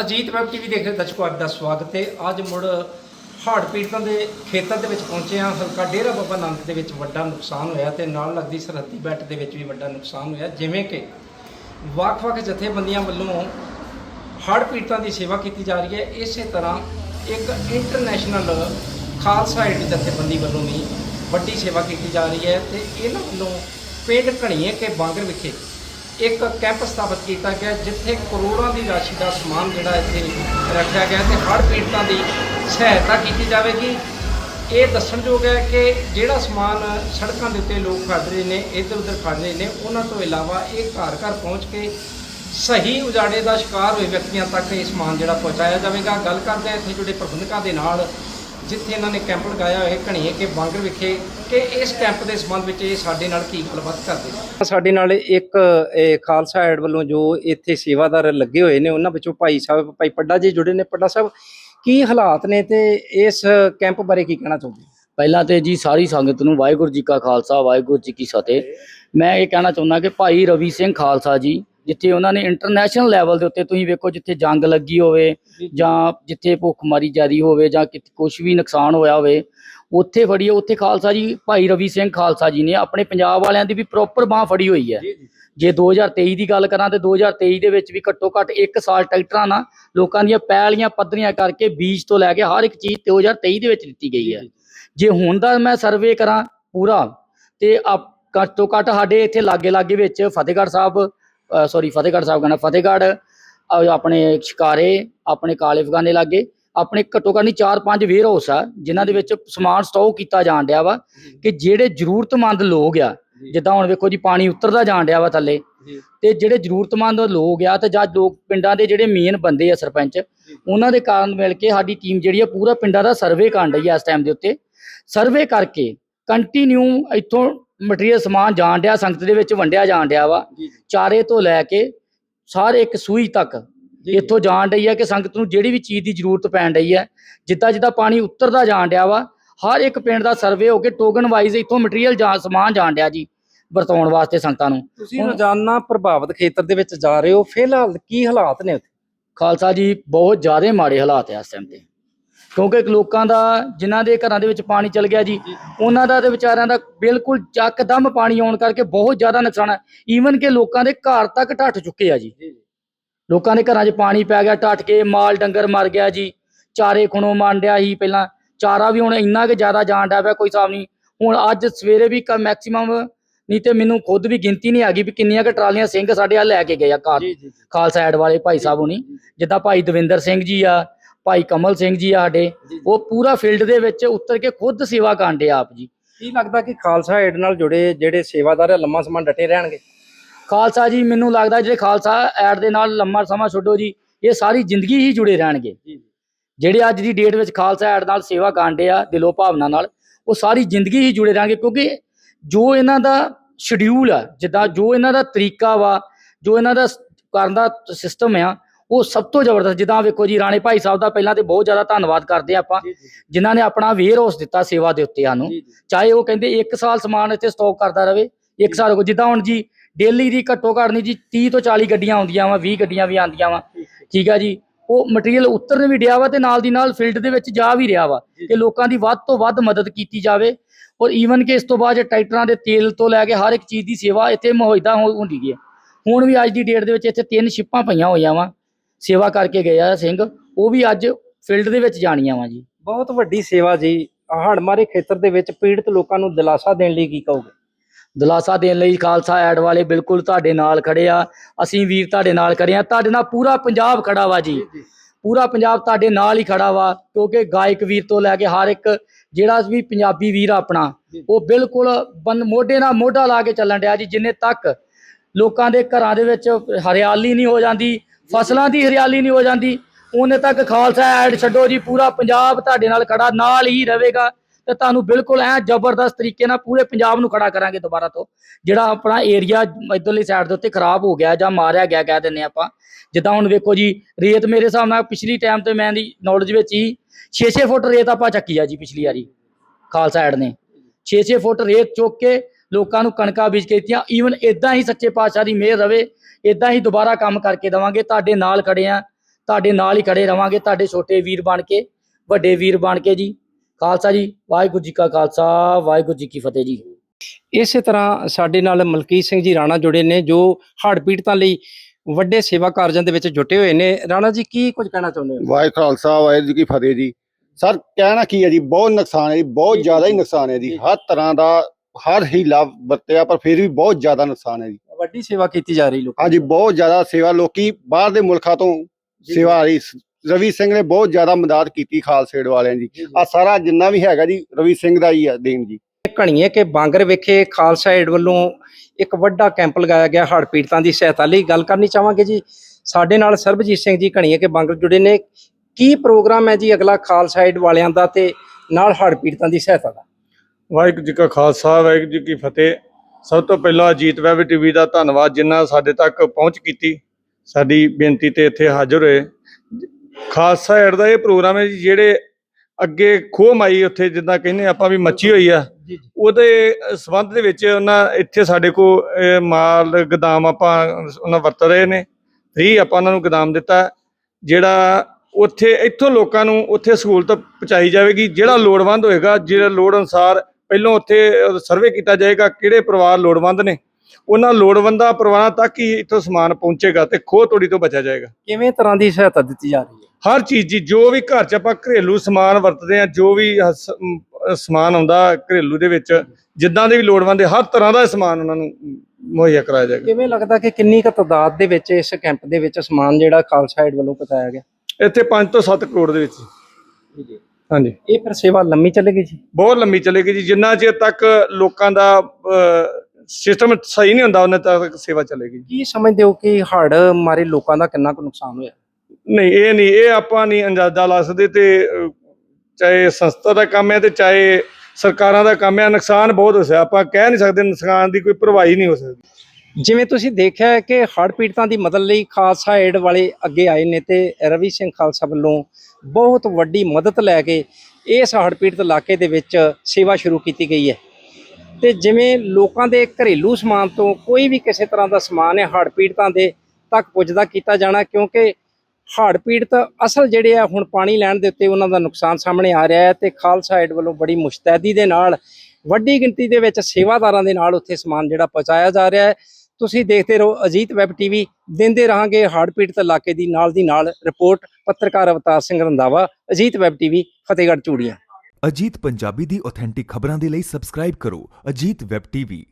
Ajit web TV ਦੇਖ ਰਹੇ ਦਰਸ਼ਕੋ ਆਪ ਦਾ ਸਵਾਗਤ ਹੈ। ਅੱਜ ਮੁੜ ਹੜ੍ਹ ਪੀੜਤਾਂ ਦੇ ਖੇਤਰ ਦੇ ਵਿੱਚ ਪਹੁੰਚੇ ਹਾਂ। ਹਲਕਾ ਡੇਰਾ ਬਾਬਾ ਨਾਨਕ ਦੇ ਵਿੱਚ ਵੱਡਾ ਨੁਕਸਾਨ ਹੋਇਆ ਤੇ ਨਾਲ ਲੱਗਦੀ ਸਰਹੱਦੀ ਬੈਟ ਦੇ ਵਿੱਚ ਵੀ ਵੱਡਾ ਨੁਕਸਾਨ ਹੋਇਆ। ਜਿਵੇਂ ਕਿ ਵੱਖ-ਵੱਖ ਜਥੇਬੰਦੀਆਂ ਵੱਲੋਂ ਹੜ੍ਹ ਪੀੜਤਾਂ ਦੀ ਸੇਵਾ ਕੀਤੀ ਜਾ ਰਹੀ ਹੈ। ਇਸੇ ਤਰ੍ਹਾਂ ਇੱਕ ਇੰਟਰਨੈਸ਼ਨਲ ਖਾਲਸਾ ਏਡ ਜਥੇਬੰਦੀ ਵੱਲੋਂ ਵੀ ਵੱਡੀ ਸੇਵਾ ਕੀਤੀ ਜਾ ਰਹੀ ਹੈ ਤੇ ਇਹਨਾਂ ਵੱਲੋਂ ਪਿੰਡ ਘਣੀਏ ਕੇ ਬਾਂਗਰ ਵਿਖੇ ਇੱਕ ਕੈਂਪ ਸਥਾਪਿਤ ਕੀਤਾ ਗਿਆ ਜਿੱਥੇ ਕਰੋੜਾਂ ਦੀ ਰਾਸ਼ੀ ਦਾ ਸਮਾਨ ਜਿਹੜਾ ਇੱਥੇ ਰੱਖਿਆ ਗਿਆ ਤੇ ਹੜ੍ਹ ਪੀੜਤਾਂ ਦੀ ਸਹਾਇਤਾ ਕੀਤੀ ਜਾਵੇਗੀ। ਇਹ ਦੱਸਣਯੋਗ ਹੈ ਕਿ ਜਿਹੜਾ ਸਮਾਨ ਸੜਕਾਂ ਦੇ ਉੱਤੇ ਲੋਕ ਖੜ ਰਹੇ ਨੇ ਇੱਧਰ ਉੱਧਰ ਖੜ ਰਹੇ ਨੇ, ਉਹਨਾਂ ਤੋਂ ਇਲਾਵਾ ਇਹ ਘਰ ਘਰ ਪਹੁੰਚ ਕੇ ਸਹੀ ਉਜਾੜੇ ਦਾ ਸ਼ਿਕਾਰ ਹੋਏ ਵਿਅਕਤੀਆਂ ਤੱਕ ਇਹ ਸਮਾਨ ਜਿਹੜਾ ਪਹੁੰਚਾਇਆ ਜਾਵੇਗਾ। ਗੱਲ ਕਰਦੇ ਹਾਂ ਇੱਥੇ ਜੁੜੇ ਪ੍ਰਬੰਧਕਾਂ ਦੇ ਨਾਲ, ਜਿੱਥੇ ਇਹਨਾਂ ਨੇ ਕੈਂਪ ਲਗਾਇਆ ਹੋਇਆ ਘਣੀਏ ਕੇ ਬਾਂਗਰ ਵਿਖੇ ਕਿ ਇਸ ਕੈਂਪ ਦੇ ਸੰਬੰਧ ਵਿੱਚ ਇਹ ਸਾਡੇ ਨਾਲ ਕੀ ਗੱਲਬਾਤ ਕਰਦੇ ਨੇ? ਸਾਡੇ ਨਾਲ ਇੱਕ ਇਹ ਖਾਲਸਾ ਐਡ ਵੱਲੋਂ ਜੋ ਇੱਥੇ ਸੇਵਾਦਾਰ ਲੱਗੇ ਹੋਏ ਨੇ ਉਹਨਾਂ ਵਿੱਚੋਂ ਭਾਈ ਸਾਹਿਬ ਭਾਈ ਪੱਡਾ ਜੀ ਜੁੜੇ ਨੇ। ਪੱਡਾ ਸਾਹਿਬ ਕੀ ਹਾਲਾਤ ਨੇ ਤੇ ਇਸ ਕੈਂਪ ਬਾਰੇ ਕੀ ਕਹਿਣਾ ਚਾਹੁੰਦੇ ਪਹਿਲਾਂ ਤੇ ਜੀ ਸਾਰੀ ਸੰਗਤ ਨੂੰ ਵਾਹਿਗੁਰੂ ਜੀ ਕਾ ਖਾਲਸਾ ਵਾਹਿਗੁਰੂ ਜੀ ਕੀ ਫਤਿਹ। ਮੈਂ ਇਹ ਕਹਿਣਾ ਚਾਹੁੰਦਾ ਕਿ ਭਾਈ ਰਵੀ ਸਿੰਘ ਖਾਲਸਾ ਜੀ ਜਿੱਥੇ ਉਹਨਾਂ ਨੇ ਇੰਟਰਨੈਸ਼ਨਲ ਲੈਵਲ ਦੇ ਉੱਤੇ ਤੁਸੀਂ ਵੇਖੋ ਜਿੱਥੇ ਜੰਗ ਲੱਗੀ ਹੋਵੇ ਜਾਂ ਜਿੱਥੇ ਭੁੱਖਮਰੀ ਜਾਰੀ ਹੋਵੇ ਜਾਂ ਕਿਤੇ ਕੁਝ ਵੀ ਨੁਕਸਾਨ ਹੋਇਆ ਹੋਵੇ ਉੱਥੇ ਫੜੀਏ ਉੱਥੇ ਖਾਲਸਾ ਜੀ ਭਾਈ ਰਵੀ ਸਿੰਘ ਖਾਲਸਾ ਜੀ ਨੇ ਆਪਣੇ ਪੰਜਾਬ ਵਾਲਿਆਂ ਦੀ ਵੀ ਪ੍ਰੋਪਰ ਬਾਹ ਫੜੀ ਹੋਈ ਹੈ। ਜੀ ਜੀ ਜੇ। 2023 ਦੀ ਗੱਲ ਕਰਾਂ ਤੇ 2023 ਦੇ ਵਿੱਚ ਵੀ ਘੱਟੋ ਘੱਟ 1 ਸਾਲ ਟਰੈਕਟਰਾਂ ਨਾਲ ਲੋਕਾਂ ਦੀਆਂ ਪੈਲੀਆਂ ਪੱਧਰੀਆਂ ਕਰਕੇ ਬੀਜ ਤੋਂ ਲੈ ਕੇ ਹਰ ਇੱਕ ਚੀਜ਼ 2023 ਦੇ ਵਿੱਚ ਦਿੱਤੀ ਗਈ ਹੈ। ਜੇ ਹੁਣ ਦਾ ਮੈਂ ਸਰਵੇ ਕਰਾਂ ਪੂਰਾ ਤੇ ਘੱਟ ਘੱਟ ਸਾਡੇ ਇੱਥੇ ਲਾਗੇ ਲਾਗੇ ਵਿੱਚ ਫਤਿਹਗੜ੍ਹ ਸਾਹਿਬ ਸੌਰੀ ਫਤਿਹਗੜ੍ਹ ਸਾਹਿਬ ਕਹਿੰਦਾ ਫਤਿਹਗੜ੍ਹ ਆਪਣੇ ਸ਼ਿਕਾਰੇ ਆਪਣੇ ਕਾਲੇ ਫਗਾਨੇ ਲਾਗੇ ਆਪਣੇ ਘੱਟੋ ਘੱਟ ਨਹੀਂ 4-5 ਵੇਅਰ ਹਾਊਸ ਆ ਜਿਨ੍ਹਾਂ ਦੇ ਵਿੱਚ ਸਮਾਨ ਸਟਾਕ ਕੀਤਾ ਜਾਣ ਡਿਆ ਵਾ ਕਿ ਜਿਹੜੇ ਜ਼ਰੂਰਤਮੰਦ ਲੋਕ ਆ ਜਿੱਦਾਂ ਹੁਣ ਵੇਖੋ ਜੀ ਪਾਣੀ ਉਤਰਦਾ ਜਾਣ ਡਿਆ ਵਾ ਥੱਲੇ ਜੀ। ਤੇ ਜਿਹੜੇ ਜ਼ਰੂਰਤਮੰਦ ਲੋਕ ਆ ਤੇ ਜਦ ਲੋਕ ਪਿੰਡਾਂ ਦੇ ਜਿਹੜੇ ਮੇਨ ਬੰਦੇ ਆ ਸਰਪੰਚ ਉਹਨਾਂ ਦੇ ਕਾਰਨ ਮਿਲ ਕੇ ਸਾਡੀ ਟੀਮ ਜਿਹੜੀ ਆ ਪੂਰਾ ਪਿੰਡਾਂ ਦਾ ਸਰਵੇ ਕਰਨ ਰਹੀ ਆ ਇਸ ਟਾਈਮ ਦੇ ਉੱਤੇ। ਸਰਵੇ ਕਰਕੇ ਕੰਟੀਨਿਊ ਇੱਥੋਂ ਮਟੀਰੀਅਲ ਸਮਾਨ ਜਾਣ ਡਿਆ ਸੰਗਤ ਦੇ ਵਿੱਚ ਵੰਡਿਆ ਜਾਣ ਡਿਆ ਵਾ। ਜੀ ਚਾਰੇ ਤੋਂ ਲੈ ਕੇ ਸਾਰੇ ਇੱਕ ਸੂਈ ਤੱਕ ਜੀ ਇੱਥੋਂ ਜਾਣ ਡਈ ਆ ਕਿ ਸੰਗਤ ਨੂੰ ਜਿਹੜੀ ਵੀ ਚੀਜ਼ ਦੀ ਜ਼ਰੂਰਤ ਪੈਣ ਡਈ ਹੈ ਜਿੱਦਾਂ ਜਿੱਦਾਂ ਪਾਣੀ ਉਤਰਦਾ ਜਾਣ ਡਿਆ ਵਾ ਹਰ ਇੱਕ ਪਿੰਡ ਦਾ ਸਰਵੇ ਹੋ ਕੇ ਟੋਕਨ ਵਾਈਜ਼ ਇੱਥੋਂ ਮਟੀਰੀਅਲ ਜਾ ਸਮਾਨ ਜਾਣ ਡਿਆ ਜੀ ਵਰਤਾਉਣ ਵਾਸਤੇ ਸੰਗਤਾਂ ਨੂੰ। ਤੁਸੀਂ ਰੋਜ਼ਾਨਾ ਪ੍ਰਭਾਵਿਤ ਖੇਤਰ ਦੇ ਵਿੱਚ ਜਾ ਰਹੇ ਹੋ ਫਿਲਹਾਲ ਕੀ ਹਾਲਾਤ ਨੇ ਉੱਥੇ? ਖਾਲਸਾ ਜੀ ਬਹੁਤ ਜ਼ਿਆਦਾ ਮਾੜੇ ਹਾਲਾਤ ਆ ਇਸ ਟਾਈਮ ਤੇ। ਕਿਉਂਕਿ ਲੋਕਾਂ ਦਾ ਜਿਨ੍ਹਾਂ ਦੇ ਘਰਾਂ ਦੇ ਵਿੱਚ ਪਾਣੀ ਚਲ ਗਿਆ ਜੀ ਉਹਨਾਂ ਦਾ ਤੇ ਵਿਚਾਰਿਆਂ ਦਾ ਬਿਲਕੁਲ ਚੱਕਦਮ ਪਾਣੀ ਆਉਣ ਕਰਕੇ ਬਹੁਤ ਜ਼ਿਆਦਾ ਨੁਕਸਾਨ ਹੈ ਈਵਨ ਕਿ ਲੋਕਾਂ ਦੇ ਘਰ ਤੱਕ ਢੱਟ ਚੁੱਕੇ ਆ ਜੀ। ਲੋਕਾਂ ਦੇ ਘਰਾਂ 'ਚ ਪਾਣੀ ਪੈ ਗਿਆ ਟੱਟ ਕੇ ਮਾਲ ਡੰਗਰ ਮਰ ਗਿਆ ਜੀ। ਚਾਰੇ ਖੁਣੋਂ ਮੰਡਿਆ ਸੀ ਪਹਿਲਾਂ। ਚਾਰਾ ਵੀ ਹੁਣ ਇੰਨਾ ਕਿ ਜ਼ਿਆਦਾ ਜਾਣ ਡਿਆ ਪਿਆ ਕੋਈ ਹਿਸਾਬ ਨਹੀਂ। ਹੁਣ ਅੱਜ ਸਵੇਰੇ ਵੀ ਮੈਕਸਿਮਮ ਨਹੀਂ ਤੇ ਮੈਨੂੰ ਖੁਦ ਵੀ ਗਿਣਤੀ ਨਹੀਂ ਹੈਗੀ ਵੀ ਕਿੰਨੀਆਂ ਕਿ ਟਰਾਲੀਆਂ ਸਿੰਘ ਸਾਡੇ ਆ ਲੈ ਕੇ ਗਏ ਆ ਜੀ ਖਾਲਸਾ ਐਡ ਵਾਲੇ ਭਾਈ ਸਾਹਿਬ ਹੁਣੀ। ਜਿੱਦਾਂ ਭਾਈ ਦਵਿੰਦਰ ਸਿੰਘ ਜੀ ਆ ਭਾਈ ਕਮਲ ਸਿੰਘ ਜੀ ਆ ਸਾਡੇ। ਉਹ ਪੂਰਾ ਫੀਲਡ ਦੇ ਵਿੱਚ ਉਤਰ ਕੇ ਖੁਦ ਸੇਵਾ ਆ ਆਪ ਜੀ। ਕੀ ਲੱਗਦਾ ਕਿ ਖਾਲਸਾ ਏਡ ਨਾਲ ਜੁੜੇ ਜਿਹੜੇ ਸੇਵਾਦਾਰ ਆ ਲੰਮਾ ਸਮਾਂ ਡਟੇ ਰਹਿਣਗੇ? ਖਾਲਸਾ ਜੀ ਮੈਨੂੰ ਲੱਗਦਾ ਜਿਹੜੇ ਖਾਲਸਾ ਐਡ ਦੇ ਨਾਲ ਲੰਮਾ ਸਮਾਂ ਛੱਡੋ ਜੀ ਇਹ ਸਾਰੀ ਜ਼ਿੰਦਗੀ ਹੀ ਜੁੜੇ ਰਹਿਣਗੇ। ਜਿਹੜੇ ਅੱਜ ਦੀ ਡੇਟ ਵਿੱਚ ਖਾਲਸਾ ਐਡ ਨਾਲ ਸੇਵਾ ਕਰਦੇ ਆ ਦਿਲੋਂ ਭਾਵਨਾ ਨਾਲ ਉਹ ਸਾਰੀ ਜ਼ਿੰਦਗੀ ਹੀ ਜੁੜੇ ਰਹਿਣਗੇ ਕਿਉਂਕਿ ਜੋ ਇਹਨਾਂ ਦਾ ਸ਼ਡਿਊਲ ਆ ਜਿੱਦਾਂ ਜੋ ਇਹਨਾਂ ਦਾ ਤਰੀਕਾ ਵਾ ਜੋ ਇਹਨਾਂ ਦਾ ਕਰਨ ਦਾ ਸਿਸਟਮ ਆ ਉਹ ਸਭ ਤੋਂ ਜ਼ਬਰਦਸਤ ਜਿੱਦਾਂ ਵੇਖੋ ਜੀ ਰਾਣੇ ਭਾਈ ਸਾਹਿਬ ਦਾ ਪਹਿਲਾਂ ਤੇ ਬਹੁਤ ਜ਼ਿਆਦਾ ਧੰਨਵਾਦ ਕਰਦੇ ਆ ਆਪਾਂ ਜਿਨ੍ਹਾਂ ਨੇ ਆਪਣਾ ਵੇਅਰ ਹਾਊਸ ਦਿੱਤਾ ਸੇਵਾ ਦੇ ਉੱਤੇ ਸਾਨੂੰ। ਚਾਹੇ ਉਹ ਕਹਿੰਦੇ 1 ਸਾਲ ਸਮਾਨ ਇੱਥੇ ਸਟਾਕ ਕਰਦਾ ਰਵੇ 1 ਸਾਲ ਕੋ ਜਿੱਦਾਂ ਹੁਣ ਜੀ ਡੇਲੀ ਦੀ ਘੱਟੋ ਘੱਟ ਨਹੀਂ ਜੀ 30 ਤੋਂ 40 ਗੱਡੀਆਂ ਆਉਂਦੀਆਂ ਵਾ 20 ਗੱਡੀਆਂ ਵੀ ਆਉਂਦੀਆਂ ਵਾ। ਠੀਕ ਆ ਜੀ। ਉਹ ਮਟੀਰੀਅਲ ਉਤਰਨ ਵੀ ਡਿਆ ਵਾ ਤੇ ਨਾਲ ਦੀ ਨਾਲ ਫੀਲਡ ਦੇ ਵਿੱਚ ਜਾ ਵੀ ਰਿਹਾ ਵਾ ਕਿ ਲੋਕਾਂ ਦੀ ਵੱਧ ਤੋਂ ਵੱਧ ਮਦਦ ਕੀਤੀ ਜਾਵੇ। ਔਰ ਈਵਨ ਕਿ ਇਸ ਤੋਂ ਬਾਅਦ ਟਰੈਕਟਰਾਂ ਦੇ ਤੇਲ ਤੋਂ ਲੈ ਕੇ ਹਰ ਇੱਕ ਚੀਜ਼ ਦੀ ਸੇਵਾ ਇੱਥੇ ਮੁਹੱਈਦਾ ਹੋ- ਹੁੰਦੀ ਹੈ। ਹੁਣ ਵੀ ਅੱਜ ਦੀ ਡੇਟ ਦੇ ਵਿੱਚ ਇੱਥੇ ਤਿੰਨ ਸ਼ਿਪਾਂ ਪਈਆਂ ਹੋਈਆਂ ਵਾ ਸੇਵਾ ਕਰਕੇ ਗਏ ਆ ਸਿੰਘ। ਉਹ ਵੀ ਅੱਜ ਫੀਲਡ ਦੇ ਵਿੱਚ ਜਾਣੀਆਂ ਵਾ ਜੀ। ਬਹੁਤ ਵੱਡੀ ਸੇਵਾ ਜੀ। ਹੜ ਮਾਰੇ ਖੇਤਰ ਦੇ ਵਿੱਚ ਪੀੜਤ ਲੋਕਾਂ ਨੂੰ ਦਿਲਾਸਾ ਦੇਣ ਲਈ ਕੀ ਕਹੋਗੇ? ਦਿਲਾਸਾ ਦੇਣ ਲਈ ਖਾਲਸਾ ਐਡ ਵਾਲੇ ਬਿਲਕੁਲ ਤੁਹਾਡੇ ਨਾਲ ਖੜੇ ਆ। ਅਸੀਂ ਵੀਰ ਤੁਹਾਡੇ ਨਾਲ ਖੜੇ ਆ। ਤੁਹਾਡੇ ਨਾਲ ਪੂਰਾ ਪੰਜਾਬ ਖੜਾ ਵਾ ਜੀ। ਪੂਰਾ ਪੰਜਾਬ ਤੁਹਾਡੇ ਨਾਲ ਹੀ ਖੜਾ ਵਾ ਕਿਉਂਕਿ ਗਾਇਕ ਵੀਰ ਤੋਂ ਲੈ ਕੇ ਹਰ ਇੱਕ ਜਿਹੜਾ ਵੀ ਪੰਜਾਬੀ ਵੀਰ ਆਪਣਾ ਉਹ ਬਿਲਕੁਲ ਬੰ- ਮੋਢੇ ਨਾਲ ਮੋਢਾ ਲਾ ਕੇ ਚੱਲਣ ਡਿਆ ਜੀ ਜਿੰਨੇ ਤੱਕ ਲੋਕਾਂ ਦੇ ਘਰਾਂ ਦੇ ਵਿੱਚ ਹਰਿਆਲੀ ਨਹੀਂ ਹੋ ਜਾਂਦੀ ਫਸਲਾਂ ਦੀ ਹਰਿਆਲੀ ਨਹੀਂ ਹੋ ਜਾਂਦੀ ਉਹਨੇ ਤੱਕ ਖਾਲਸਾ ਐਡ ਛੱਡੋ ਜੀ ਪੂਰਾ ਪੰਜਾਬ ਤੁਹਾਡੇ ਨਾਲ ਖੜਾ ਨਾਲ ਹੀ ਰਹੇਗਾ। ਤੇ ਤੁਹਾਨੂੰ ਬਿਲਕੁਲ ਐ ਜ਼ਬਰਦਸਤ ਤਰੀਕੇ ਨਾਲ ਪੂਰੇ ਪੰਜਾਬ ਨੂੰ ਖੜਾ ਕਰਾਂਗੇ ਦੁਬਾਰਾ ਤੋਂ। ਜਿਹੜਾ ਆਪਣਾ ਏਰੀਆ ਇਧਰਲੀ ਸਾਈਡ ਦੇ ਉੱਤੇ ਖਰਾਬ ਹੋ ਗਿਆ ਜਾਂ ਮਾਰਿਆ ਗਿਆ, ਕਹਿ ਦਿੰਨੇ ਆਪਾਂ। ਜਿੱਦਾਂ ਹੁਣ ਵੇਖੋ ਜੀ, ਰੇਤ ਮੇਰੇ ਹਿਸਾਬ ਨਾਲ ਪਿਛਲੀ ਟਾਈਮ ਤੇ ਮੈਂ ਦੀ ਨੌਲੇਜ ਵਿੱਚ ਹੀ 6-6 ਫੁੱਟ ਰੇਤ ਆਪਾਂ ਚੱਕੀ ਆ ਜੀ ਪਿਛਲੀ ਵਾਰੀ ਖਾਲਸਾ ਐਡ ਨੇ। 6-6 ਫੁੱਟ ਰੇਤ ਚੁੱਕ ਕੇ ਲੋਕਾਂ ਨੂੰ ਕਣਕਾਂ ਬੀਜ ਕੇ ਦਿੱਤੀਆਂ। ਈਵਨ ਇਦਾਂ ਹੀ ਸੱਚੇ ਪਾਤਸ਼ਾਹ ਦੀ ਮਿਹਰ ਰਵੇ ਇਦਾਂ ਹੀ ਦੁਬਾਰਾ ਕੰਮ ਕਰਕੇ ਦਵਾਂਗੇ। ਤੁਹਾਡੇ ਨਾਲ ਖੜੇ ਆ, ਤੁਹਾਡੇ ਨਾਲ ਹੀ ਖੜੇ ਰਵਾਂਗੇ। ਤੁਹਾਡੇ ਛੋਟੇ ਵੀਰ ਬਣ ਕੇ, ਵੱਡੇ ਵੀਰ ਬਣ ਕੇ ਜੀ। ਖਾਲਸਾ ਜੀ ਵਾਹਿਗੁਰੂ ਜੀ ਕਾ ਖਾਲਸਾ ਵਾਹਿਗੁਰੂ ਜੀ ਕੀ ਫਤਿਹ ਜੀ। ਇਸੇ ਤਰ੍ਹਾਂ ਸਾਡੇ ਨਾਲ ਮਲਕੀਤ ਸਿੰਘ ਜੀ ਰਾਣਾ ਜੁੜੇ ਨੇ ਜੋ ਹੜ੍ਹ ਪੀੜਤਾਂ ਲਈ ਵੱਡੇ ਸੇਵਾ ਕਾਰਜਾਂ ਦੇ ਵਿੱਚ ਜੁਟੇ ਹੋਏ ਨੇ। ਰਾਣਾ ਜੀ ਕੀ ਕੁਝ ਕਹਿਣਾ ਚਾਹੁੰਦੇ ਹੋ? ਵਾਹਿ ਖਾਲਸਾ ਵਾਹਿਗੁਰੂ ਜੀ ਕੀ ਫਤਿਹ ਜੀ। ਸਰ ਕਹਿਣਾ ਕੀ ਹੈ ਜੀ? ਬਹੁਤ ਨੁਕਸਾਨ ਹੈ ਜੀ ਬਹੁਤ ਜ਼ਿਆਦਾ ਹੀ ਨੁਕਸਾਨ ਹੈ ਜੀ। ਹਰ ਤਰ੍ਹਾਂ ਦਾ ਹਰ ਹੀਲਾ ਵਰਤਿਆ ਪਰ ਫਿਰ ਵੀ ਬਹੁਤ ਜ਼ਿਆਦਾ ਨੁਕਸਾਨ ਹੈ ਜੀ। ਵੱਡੀ ਸੇਵਾ ਕੀਤੀ ਜਾ ਰਹੀ ਲੋਕਾਂ ਹਾਂਜੀ ਬਹੁਤ ਜ਼ਿਆਦਾ ਸੇਵਾ ਲੋਕੀ ਬਾਹਰ ਦੇ ਮੁਲਕਾਂ ਤੋਂ। ਸੇਵਾ ਆ ਰਹੀ ਰਵੀ ਸਿੰਘ ਨੇ ਬਹੁਤ ਜ਼ਿਆਦਾ ਮਦਦ ਕੀਤੀ ਖਾਲਸੇੜ ਵਾਲਿਆਂ ਦੀ। ਆ ਸਾਰਾ ਜਿੰਨਾ ਵੀ ਹੈਗਾ ਜੀ ਰਵੀ ਸਿੰਘ ਦਾ ਹੀ ਆ ਦੇਣ ਜੀ। ਘਣੀਏ ਕਿ ਬਾਂਗਰ ਵਿਖੇ ਖਾਲਸਾ ਏਡ ਵੱਲੋਂ ਇੱਕ ਵੱਡਾ ਕੈਂਪ ਲਗਾਇਆ ਗਿਆ ਹੜ੍ਹ ਪੀੜਤਾਂ ਦੀ ਸਹਾਇਤਾ ਲਈ। ਗੱਲ ਕਰਨੀ ਚਾਹਾਂਗੇ ਜੀ ਸਾਡੇ ਨਾਲ ਸਰਬਜੀਤ ਸਿੰਘ ਜੀ ਘਣੀਏ ਕਿ ਬਾਂਗਰ ਜੁੜੇ ਨੇ। ਕੀ ਪ੍ਰੋਗਰਾਮ ਹੈ ਜੀ ਅਗਲਾ ਖਾਲਸਾ ਏਡ ਵਾਲਿਆਂ ਦਾ ਤੇ ਨਾਲ ਹੜ੍ਹ ਪੀੜਤਾਂ ਦੀ ਸਹਾਇਤਾ ਦਾ? ਵਾਹਿਗੁਰੂ ਜੀ ਕਾ ਖਾਲਸਾ ਵਾਹਿਗੁਰੂ ਜੀ ਕੀ ਫਤਿਹ। ਸਭ ਤੋਂ ਪਹਿਲਾਂ ਅਜੀਤ ਵੈਬ ਟੀਵੀ ਦਾ ਧੰਨਵਾਦ ਜਿਨ੍ਹਾਂ ਸਾਡੇ ਤੱਕ ਪਹੁੰਚ ਕੀਤੀ। ਸਾਡੀ ਬੇਨਤੀ ਤੇ ਇੱਥੇ ਹਾਜ਼ਰ ਹੋਏ। ਖਾਲਸਾ ਏਡ ਦਾ ਇਹ ਪ੍ਰੋਗਰਾਮ ਹੈ ਜੀ ਜਿਹੜੇ ਅੱਗੇ ਖੋਹ ਮਾਈ ਉੱਥੇ ਜਿੱਦਾਂ ਕਹਿੰਦੇ ਆਪਾਂ ਵੀ ਮੱਛੀ ਹੋਈ ਆ। ਉਹਦੇ ਸਬੰਧ ਦੇ ਵਿੱਚ ਉਹਨਾਂ ਇੱਥੇ ਸਾਡੇ ਕੋਲ ਮਾਲ ਗਦਾਮ ਆਪਾਂ ਉਹਨਾਂ ਵਰਤ ਰਹੇ ਨੇ। ਫ੍ਰੀ ਆਪਾਂ ਉਹਨਾਂ ਨੂੰ ਗਦਾਮ ਦਿੱਤਾ। ਜਿਹੜਾ ਉੱਥੇ ਇੱਥੋਂ ਲੋਕਾਂ ਨੂੰ ਉੱਥੇ ਸਹੂਲਤ ਪਹੁੰਚਾਈ ਜਾਵੇਗੀ। ਜਿਹੜਾ ਲੋੜਵੰਦ ਹੋਏਗਾ ਜਿਹੜਾ ਲੋੜ ਅਨੁਸਾਰ ਪਹਿਲਾਂ ਉੱਥੇ ਸਰਵੇ ਕੀਤਾ ਜਾਏਗਾ ਕਿਹੜੇ ਪਰਿਵਾਰ ਲੋੜਵੰਦ ਨੇ। ਉਹਨਾਂ ਲੋੜਵੰਦਾਂ ਪਰਿਵਾਰਾਂ ਤੱਕ ਹੀ ਇੱਥੋਂ ਸਮਾਨ ਪਹੁੰਚੇਗਾ ਤੇ ਖੋਹ ਤੋੜੀ ਤੋਂ ਬਚਿਆ ਜਾਏਗਾ। ਕਿਵੇਂ ਤਰ੍ਹਾਂ ਦੀ ਸਹਾਇਤਾ ਦਿੱਤੀ ਜਾ ਰਹੀ ਹੈ? ਹਰ ਚੀਜ਼ ਜੀ ਜੋ ਵੀ ਘਰ 'ਚ ਆਪਾਂ ਘਰੇਲੂ ਸਮਾਨ ਵਰਤਦੇ ਆ ਜੋ ਵੀ ਹਸ- ਅਮ, ਅਹ ਸਮਾਨ ਆਉਂਦਾ ਘਰੇਲੂ ਦੇ ਵਿੱਚ ਜਿੱਦਾਂ ਦੇ ਵੀ ਲੋੜਵੰਦ ਹੈ, ਹਰ ਤਰ੍ਹਾਂ ਦਾ ਸਮਾਨ ਉਹਨਾਂ ਨੂੰ ਮੁਹੱਈਆ ਕਰਾਇਆ ਜਾਏਗਾ। ਕਿਵੇਂ ਲੱਗਦਾ ਕਿ ਕਿੰਨੀ ਕੁ ਤਾਦਾਦ ਦੇ ਵਿੱਚ ਇਸ ਕੈਂਪ ਦੇ ਵਿੱਚ ਸਮਾਨ ਜਿਹੜਾ ਖਾਲਸਾ ਏਡ ਵੱਲੋਂ ਪਹੁੰਚਾਇਆ ਗਿਆ? ਇੱਥੇ 5 ਤੋਂ 7 ਕਰੋੜ ਦੇ ਵਿੱਚ ਜੀ। ਹਾਂਜੀ। ਇਹ ਫਿਰ ਸੇਵਾ ਲੰਮੀ ਚੱਲੇਗੀ ਜੀ? ਬਹੁਤ ਲੰਮੀ ਚੱਲੇਗੀ ਜੀ। ਜਿੰਨਾ ਚਿਰ ਤੱਕ ਲੋਕਾਂ ਦਾ ਸਿਸਟਮ ਸਹੀ ਨਹੀਂ ਹੁੰਦਾ ਉਹਨਾਂ ਤੱਕ ਸੇਵਾ ਚੱਲੇਗੀ। ਕੀ ਸਮਝਦੇ ਹੋ ਕਿ ਹੜ੍ਹ ਮਾਰੇ ਲੋਕਾਂ ਦਾ ਕਿੰਨਾ ਕੁ ਨੁਕਸਾਨ ਹੋਇਆ? ਨਹੀਂ, ਇਹ ਨਹੀਂ, ਇਹ ਆਪਾਂ ਨਹੀਂ ਅੰਦਾਜ਼ਾ ਲਾ ਸਕਦੇ ਤੇ ਚਾਹੇ ਸੰਸਥਾ ਦਾ ਕੰਮ ਹੈ ਤੇ ਚਾਹੇ ਸਰਕਾਰਾਂ ਦਾ ਕੰਮ ਹੈ, ਨੁਕਸਾਨ ਬਹੁਤ ਹੋਇਆ ਆਪਾਂ ਕਹਿ ਨਹੀਂ ਸਕਦੇ, ਨੁਕਸਾਨ ਦੀ ਕੋਈ ਭਰਵਾਈ ਨਹੀਂ ਹੋ ਸਕਦੀ। ਜਿਵੇਂ ਤੁਸੀਂ ਦੇਖਿਆ ਕਿ ਹੜ੍ਹ ਪੀੜਤਾਂ ਦੀ ਮਦਦ ਲਈ ਖਾਲਸਾ ਏਡ ਵਾਲੇ ਅੱਗੇ ਆਏ ਨੇ ਤੇ ਰਵੀ ਸਿੰਘ ਖਾਲਸਾ ਵੱਲੋਂ ਬਹੁਤ ਵੱਡੀ ਮਦਦ ਲੈ ਕੇ ਇਸ ਹੜ੍ਹ ਪੀੜਤ ਇਲਾਕੇ ਦੇ ਵਿੱਚ ਸੇਵਾ ਸ਼ੁਰੂ ਕੀਤੀ ਗਈ ਹੈ। ਤੇ ਜਿਵੇਂ ਲੋਕਾਂ ਦੇ ਘਰੇਲੂ ਸਮਾਨ ਤੋਂ ਕੋਈ ਵੀ ਕਿਸੇ ਤਰ੍ਹਾਂ ਦਾ ਸਮਾਨ ਹੈ ਹੜ੍ਹ ਪੀੜਤਾਂ ਦੇ ਤੱਕ ਪੁੱਜਦਾ ਕੀਤਾ ਜਾਣਾ, ਕਿਉਂਕਿ ਹੜ੍ਹ ਪੀੜਤ ਅਸਲ ਜਿਹੜੇ ਆ ਹੁਣ ਪਾਣੀ ਲੈਣ ਦੇ ਉੱਤੇ ਉਹਨਾਂ ਦਾ ਨੁਕਸਾਨ ਸਾਹਮਣੇ ਆ ਰਿਹਾ ਹੈ ਤੇ ਖਾਲਸਾ ਏਡ ਵੱਲੋਂ ਬੜੀ ਮੁਸ਼ਤੈਦੀ ਦੇ ਨਾਲ, ਵੱਡੀ ਗਿਣਤੀ ਦੇ ਵਿੱਚ ਸੇਵਾਦਾਰਾਂ ਦੇ ਨਾਲ ਉੱਥੇ ਸਮਾਨ ਜਿਹੜਾ ਪਹੁੰਚਾਇਆ ਜਾ ਰਿਹਾ ਹੈ। ਤੁਸੀਂ ਦੇਖਦੇ ਰਹੋ ਅਜੀਤ ਵੈਬ ਟੀਵੀ, ਦਿੰਦੇ ਰਹਾਂਗੇ ਹੜ੍ਹ ਪੀੜਤ ਇਲਾਕੇ ਦੀ ਨਾਲ ਦੀ ਨਾਲ ਰਿਪੋਰਟ, ਪੱਤਰਕਾਰ ਅਵਤਾਰ ਸਿੰਘ ਰੰਧਾਵਾ, ਅਜੀਤ ਵੈਬ ਟੀਵੀ, ਫਤਿਹਗੜ੍ਹ ਚੂੜੀਆਂ। ਅਜੀਤ ਪੰਜਾਬੀ ਦੀ ਆਥੈਂਟਿਕ ਖਬਰਾਂ ਦੇ ਲਈ ਸਬਸਕ੍ਰਾਈਬ ਕਰੋ ਅਜੀਤ ਵੈਬ ਟੀਵੀ।